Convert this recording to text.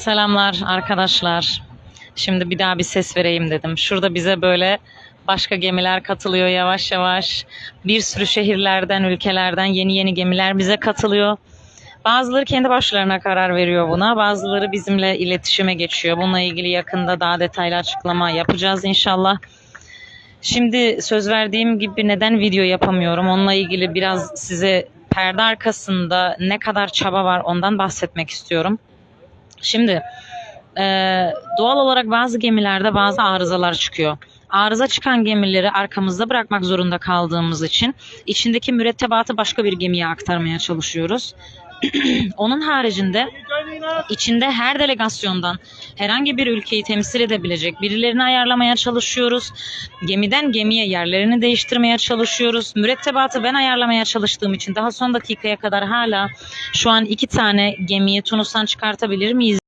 Selamlar arkadaşlar. Şimdi bir daha bir ses vereyim dedim. Şurada bize böyle başka gemiler katılıyor yavaş yavaş. Bir sürü şehirlerden, ülkelerden yeni yeni gemiler bize katılıyor. Bazıları kendi başlarına karar veriyor buna. Bazıları bizimle iletişime geçiyor. Bununla ilgili yakında daha detaylı açıklama yapacağız inşallah. Şimdi söz verdiğim gibi neden video yapamıyorum? Onunla ilgili biraz size perde arkasında ne kadar çaba var ondan bahsetmek istiyorum. Şimdi e, doğal olarak bazı gemilerde bazı arızalar çıkıyor. Arıza çıkan gemileri arkamızda bırakmak zorunda kaldığımız için içindeki mürettebatı başka bir gemiye aktarmaya çalışıyoruz. Onun haricinde içinde her delegasyondan herhangi bir ülkeyi temsil edebilecek birilerini ayarlamaya çalışıyoruz. Gemiden gemiye yerlerini değiştirmeye çalışıyoruz. Mürettebatı ben ayarlamaya çalıştığım için daha son dakikaya kadar hala şu an iki tane gemiyi Tunus'tan çıkartabilir miyiz